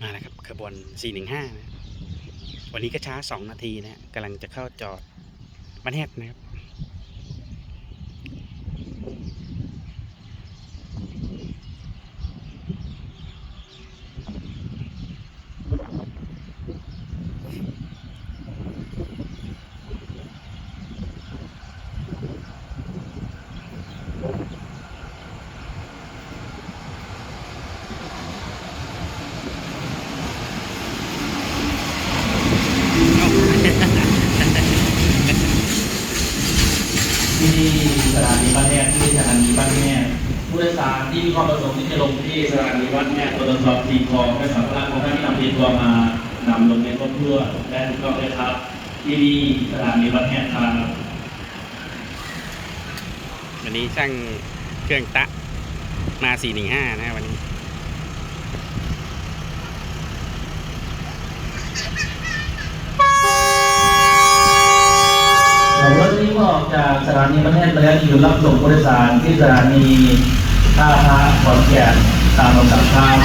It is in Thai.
มาแล้วครับขบวน 415 นะวันนี้ก็ช้า 2 นาทีนะกำลังจะเข้าจอดบ้านแฮดนะครับ ที่สถานีบ้านแม่ที่สถานีบ้านแม่ผู้โดยสารที่มีความประสงค์ที่จะลงที่สถานีบ้านแม่ตรวจสอบทีคองและสัมภาระของท่านที่นำทีทัวร์มานำลงในรถเพื่อและถูกต้องเลยครับ ที่นี่สถานีบ้านแม่ครับวันนี้ช่างเครื่องตะมา 415 นะวันนี้ ผมรถนี้เมื่ออกจากสถานีประเทศไปแล้วอยู่รับส่งผู้โดยสารที่สถานีท่าพระขอนแก่นตามลำดับทาง